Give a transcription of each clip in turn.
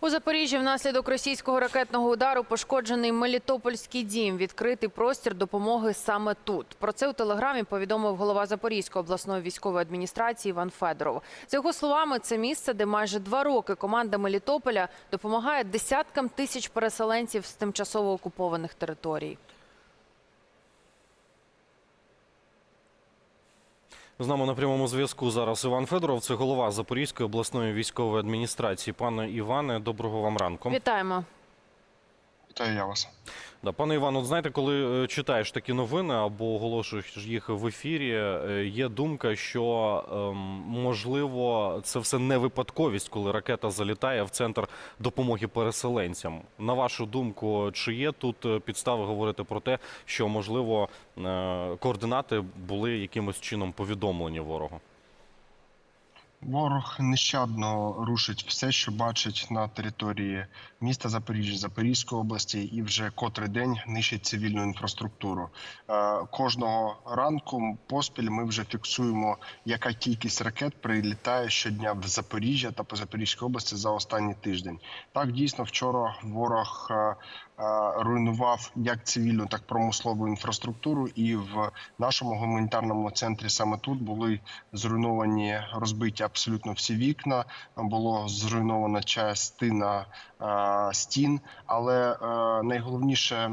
У Запоріжжі внаслідок російського ракетного удару пошкоджений Мелітопольський дім. Відкритий простір допомоги саме тут. Про це у телеграмі повідомив голова Запорізької обласної військової адміністрації Іван Федоров. За його словами, це місце, де майже два роки команда Мелітополя допомагає десяткам тисяч переселенців з тимчасово окупованих територій. З нами на прямому зв'язку зараз Іван Федоров, це голова Запорізької обласної військової адміністрації. Пане Іване, доброго вам ранку. Вітаємо. Вітаю я вас. Да, пане Іван, от знаєте, коли е, читаєш такі новини або оголошуєш їх в ефірі, е, є думка, що ем, можливо це все не випадковість, коли ракета залітає в центр допомоги переселенцям. На вашу думку, чи є тут е, підстави говорити про те, що можливо координати були якимось чином повідомлені ворогу? Ворог нещадно рушить все, що бачить на території міста Запоріжжя, Запорізької області, і вже котрий день нищить цивільну інфраструктуру. Е, Кожного ранку поспіль ми вже фіксуємо, яка кількість ракет прилітає щодня в Запоріжжя та по Запорізькій області за останній тиждень. Так дійсно вчора ворог. Е, Руйнував як цивільну, так і промислову інфраструктуру, і в нашому гуманітарному центрі саме тут були зруйновані розбиті абсолютно всі вікна. Було зруйнована частина е, стін. Але е, найголовніше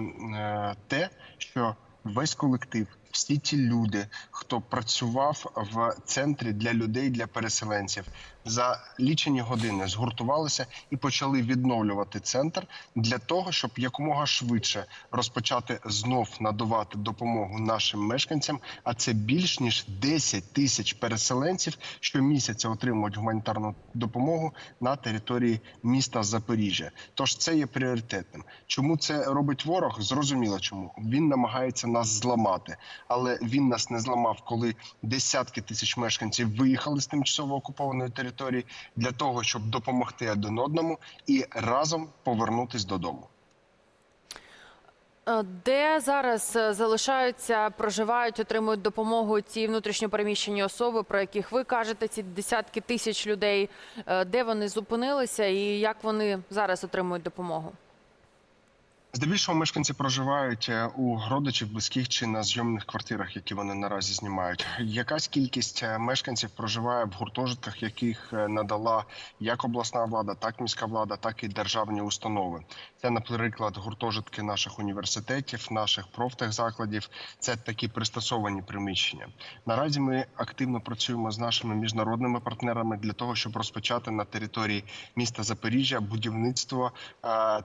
те, що весь колектив, всі ті люди, хто працював в центрі для людей, для переселенців, за лічені години згуртувалися і почали відновлювати центр для того, щоб якомога швидше розпочати знов надавати допомогу нашим мешканцям. А це більш ніж 10 тисяч переселенців щомісяця отримують гуманітарну допомогу на території міста Запоріжжя. Тож це є пріоритетним. Чому це робить ворог? Зрозуміло, чому він намагається нас зламати, але він нас не зламав, коли десятки тисяч мешканців виїхали з тимчасово окупованої території для того, щоб допомогти один одному і разом повернутись додому. Е, Де зараз е, залишаються, проживають, отримують допомогу ці внутрішньопереміщені особи, про яких ви кажете, ці десятки тисяч людей, Е, де вони зупинилися і як вони зараз отримують допомогу? Здебільшого мешканці проживають е, у родичів, близьких чи на зйомних квартирах, які вони наразі знімають. Якась кількість е, мешканців проживає в гуртожитках, яких е, надала як обласна влада, так міська влада, так і державні установи. Це, наприклад, гуртожитки наших університетів, наших профтехзакладів. Це такі пристосовані приміщення. Наразі ми активно працюємо з нашими міжнародними партнерами для того, щоб розпочати на території міста Запоріжжя будівництво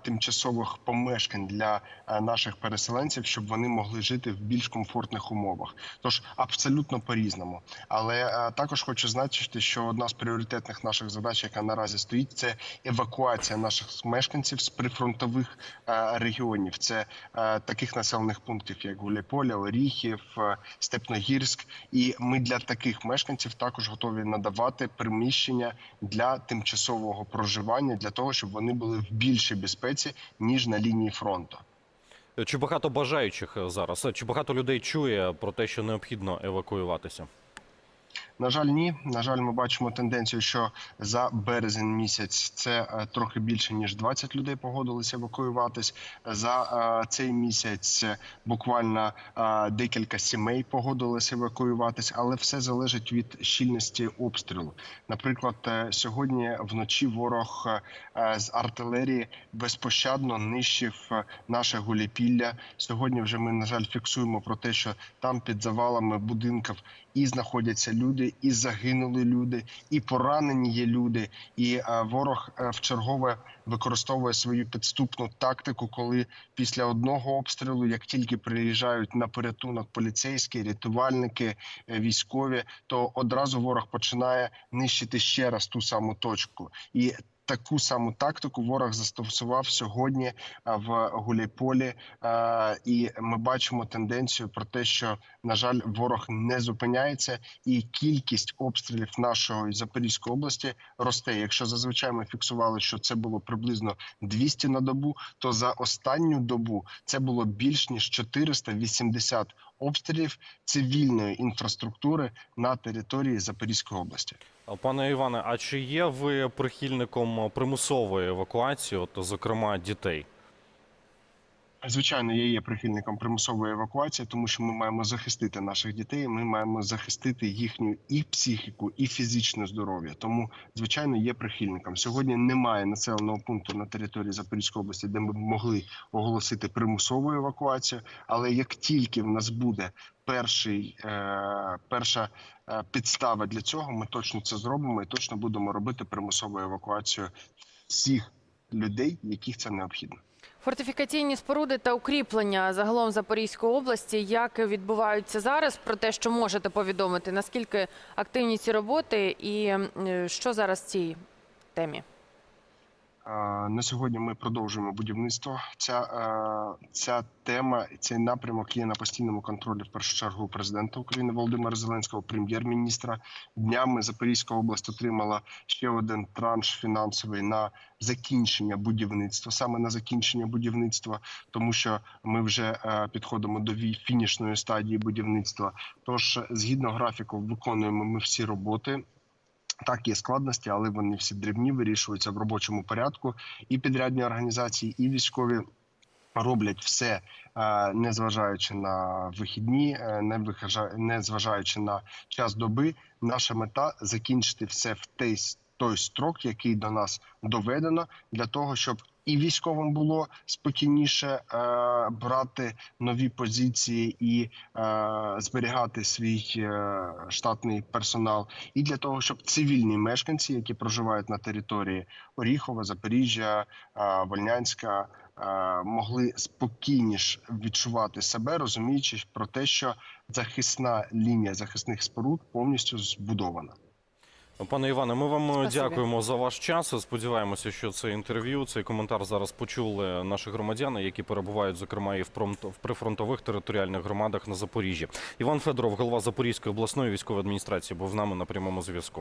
тимчасових помешкань для е, наших переселенців, щоб вони могли жити в більш комфортних умовах. Тож абсолютно по різному. Але е, також хочу зазначити, що одна з пріоритетних наших задач, яка наразі стоїть, це евакуація наших мешканців з прифронтових е, регіонів. Це таких населених пунктів, як Гуляйполя, Оріхів, Степногірськ. І ми для таких мешканців також готові надавати приміщення для тимчасового проживання для того, щоб вони були в більшій безпеці ніж на лінії фронту. Чи багато бажаючих е, зараз? Чи багато людей чує про те, що необхідно евакуюватися? На жаль, ні. На жаль, ми бачимо тенденцію, що за березень місяць це е, трохи більше ніж 20 людей погодилися евакуюватись. За е, цей місяць буквально е, декілька сімей погодилися евакуюватись, але все залежить від щільності обстрілу. Наприклад, сьогодні вночі ворог з артилерії безпощадно нищив наше гуліпілля. Сьогодні вже ми на жаль фіксуємо про те, що там під завалами будинків і знаходяться люди, і загинули люди, і поранені є люди. І е, ворог в вчергове використовує свою підступну тактику, коли після одного обстрілу, як тільки приїжджають на порятунок поліцейські, рятувальники, е, військові, то одразу ворог починає нищити ще раз ту саму точку. І Таку саму тактику ворог застосував сьогодні е, в Гуляйполі, Е, і ми бачимо тенденцію про те, що на жаль, ворог не зупиняється, і кількість обстрілів нашої Запорізької області росте. Якщо зазвичай ми фіксували, що це було приблизно 200 на добу, то за останню добу це було більш ніж 480 обстрілів цивільної інфраструктури на території Запорізької області. Пане Іване, а чи є ви прихильником примусової евакуації, от, зокрема дітей? Звичайно, я є прихильником примусової евакуації, тому що ми маємо захистити наших дітей. Ми маємо захистити їхню і психіку, і фізичне здоров'я. Тому, звичайно, є прихильником. Сьогодні немає населеного пункту на території Запорізької області, де ми могли оголосити примусову евакуацію. Але як тільки в нас буде перший, е, перша е, підстава для цього, ми точно це зробимо і точно будемо робити примусову евакуацію всіх людей, яких це необхідно. Фортифікаційні споруди та укріплення загалом Запорізької області. Як відбуваються зараз? Про те, що можете повідомити, наскільки активні ці роботи, і що зараз в цій темі? На сьогодні ми продовжуємо будівництво. Ця, е, ця тема, цей напрямок є на постійному контролі в першу чергу президента України Володимира Зеленського, прем'єр-міністра. Днями Запорізька область отримала ще один транш фінансовий на закінчення будівництва, саме на закінчення будівництва, тому що ми вже е, підходимо до фінішної стадії будівництва. Тож, згідно графіку, виконуємо ми всі роботи. Так, є складності, але вони всі дрібні вирішуються в робочому порядку. І підрядні організації, і військові роблять все, незважаючи не зважаючи на вихідні, е, не зважаючи на час доби. Наша мета закінчити все в той, той строк, який до нас доведено, для того, щоб і військовим було спокійніше е, брати нові позиції і е, зберігати свій е, штатний персонал, і для того, щоб цивільні мешканці, які проживають на території Оріхова, Запоріжжя, Вольнянська, могли спокійніше відчувати себе, розуміючи про те, що захисна лінія захисних споруд повністю збудована. Пане Іване, ми вам Спасибі. дякуємо за ваш час. Сподіваємося, що це інтерв'ю, цей коментар зараз почули наші громадяни, які перебувають, зокрема, і в прифронтових територіальних громадах на Запоріжжі. Іван Федоров, голова Запорізької обласної військової адміністрації, був з нами на прямому зв'язку.